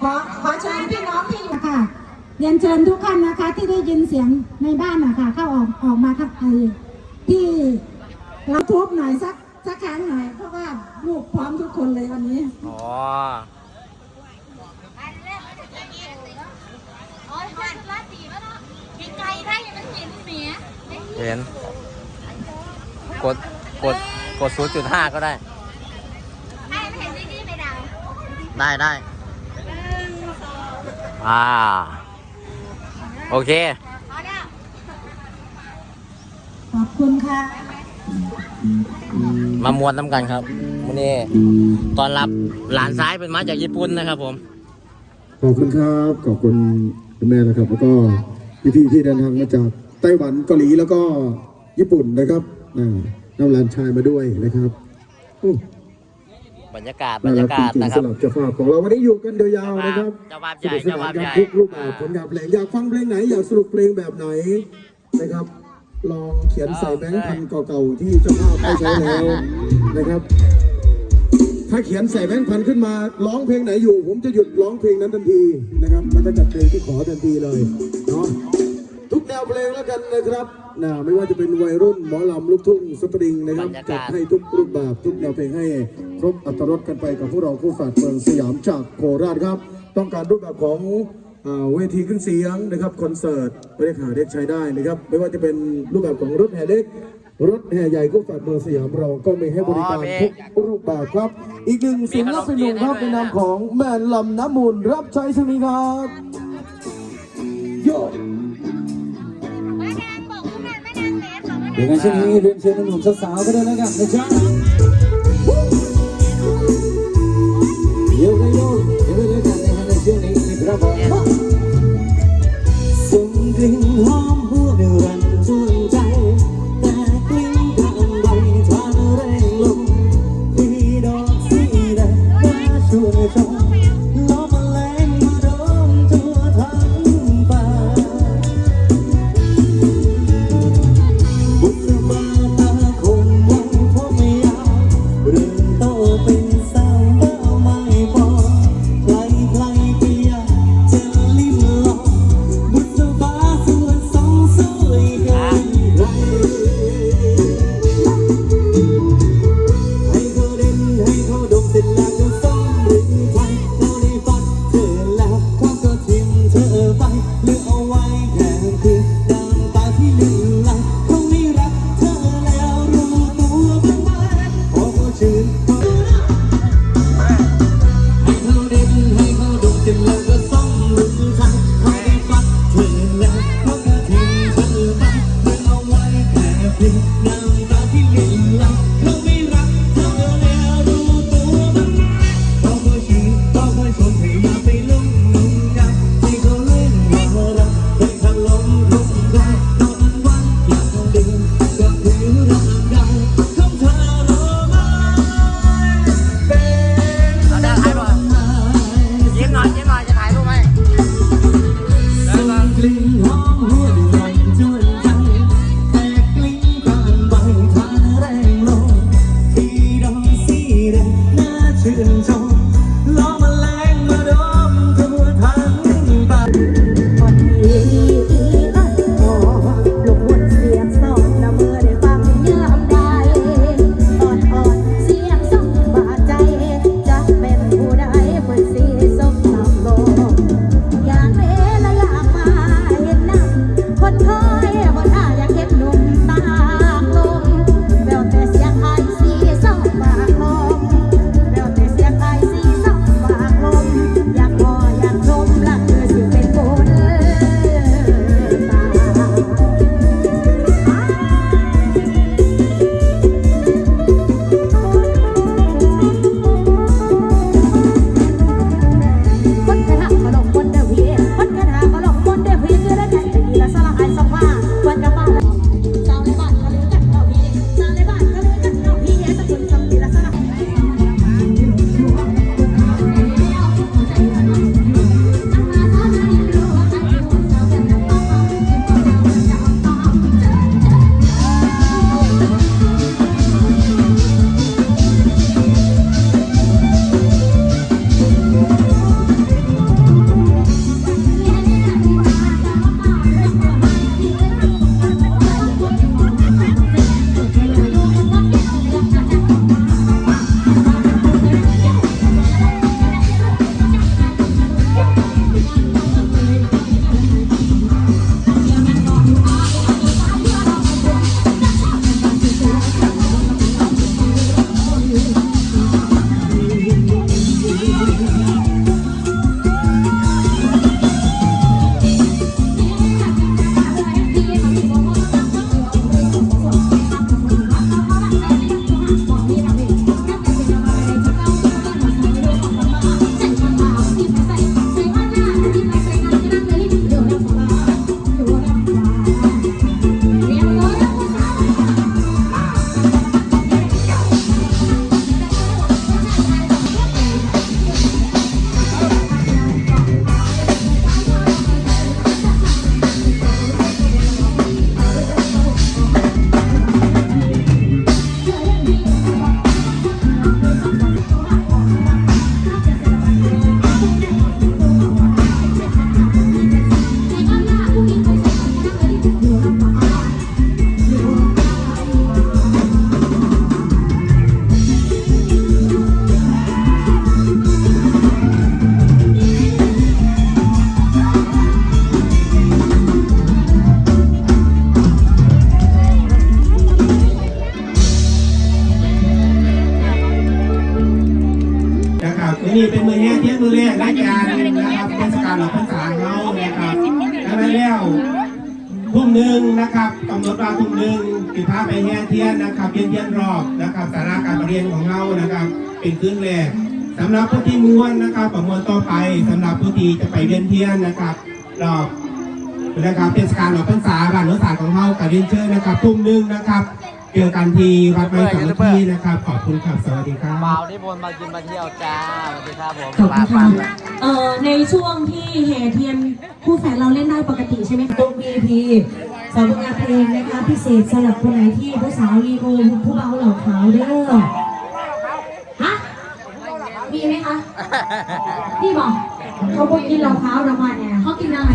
ขอขอเชิญพี่น้องที่อยู่ค่ะเรียนเชิญทุกท่านนะคะ ที่ได้ยินเสียงในบ้านนะคะเข้าออกออกมาทักไอที่เราทุบหน่อยสักสักครั้งหน่อยเพราะว่าลูกพร้อมทุกคนเลยวันนี้อ๋อโอ้ยคนละสีวะเนาะไกลๆได้ยังมันเห็นเมียเห็นกดกดกด 0.5 ก็ได้ไอ้ไม่เห็นดีๆไม่ดาวได้ได้ อ่า โอเคพอแล้วขอบคุณค่ะ มามวนน้ำกันครับวันนี้ตอนรับหลานซ้ายเป็นมาจากญี่ปุ่นนะครับผม ขอบคุณครับ ขอบคุณคุณแม่นะครับ แล้วก็พี่ๆที่เดินทางมาจากไต้หวันเกาหลีแล้วก็ญี่ปุ่นนะครับอ่านำหลานชายมาด้วยนะครับโอ้ บรรยากาศบรน่ารรัยากกาศจริงนะๆครัสำบหรับเจ้าภาพของเราวันนี้อยู่กันยาวๆนะครับเจ้าภาพใหญ่สนุกสนานกันเจ้าภาพใหญ่ทุกรูปแบบผลงานเพลงอยากฟังเพลงไหนอยากสรุปเพลงแบบไหนนะครับ ลองเขียนใส่แบงค์พันเก่าๆที่เจ้าภาพได้ใช้แล้วนะครับถ้าเขียนใส่แบงค์พันขึ้นมาร้องเพลงไหนอยู่ ผมจะหยุดร้องเพลงนั้นทันทีนะครับมันจะจัดเพลงที่ขอทันทีเลยเนาะทุกแน วเพลงแล้วกันนะครับนะไม่ว่าจะเป็นวัยรุ่นหมอลำลูกทุ่งสตริงนะครับบรรยากาศ จัดให้ทุกรูปแบบทุกแนวเพลงให้ครบอัตรสกันไปกับพวกเราคู่ฝาดเมืองสยามจากโคราชครับ ต้องการรูปแบบของอ่าเวทีขึ้นเสียงนะครับคอนเสิร์ตเรียกหาเรียกใช้ได้นะครับ ไม่ว่าจะเป็นรูปแบบของรถแห่เล็ก รถแห่ใหญ่คู่ฝาดเมืองสยามเราก็มีให้บริการทุก รูปแบบครับ อีกหนึ่งศิลปินหนุ่มครับในนามของแม่ลำน้ำมูลรับใช้ช่วงนี้ครับ โย ยวในช่วงนี้เรียนเชิญหนุ่มสาวๆก็ได้แล้วกันนะจ๊ะ ไปเลือเอาไว้ นี่เป็นมือแห้งานนะครับเทศกาลหลอกพรรษาเรานะครับแล้วแล้วทุ่มหนึ่งนะครับกำหนดว่าทุ่มหนึ่งติดพาไปแห่เทียนนะครับเย็นเย็นรอบนะครับสาราการประเรียนของเรานะครับ เป็นคืนแรกสำหรับผู้ที่ม้วนนะครับประมวลต่อไปสำหรับผู้ที่จะไปเวียนเทียนนะครับรอบนะครับเทศกาลหลอกพรรษาบ้านโนสารของเฮากับเรียนเชิญนะครับ ทุ่มหนึ่งนะครับ เจอกันที่วัดไม้สามัคคีนะครับ ขอบคุณครับสวัสดีครับเปล่านิพนธ์มากินมาเที่ยวจ้าสวัสดีครับผมขอบคุณปาค่ะปาเอ่อในช่วงที่แห่เทียนคู่แฝดเราเล่นได้ปกติใช่ไหมคะตรง VIP สำหรับเพลงนะคะพิเศษสำหรับคนไหนที่ผู้สาวลีโอผู้เบาเหล่าขาวเด้อฮะมีไหมคะพี่บอกเขาบอกกินเหล่าขาวเรามาเนี่ยเขากินอะไร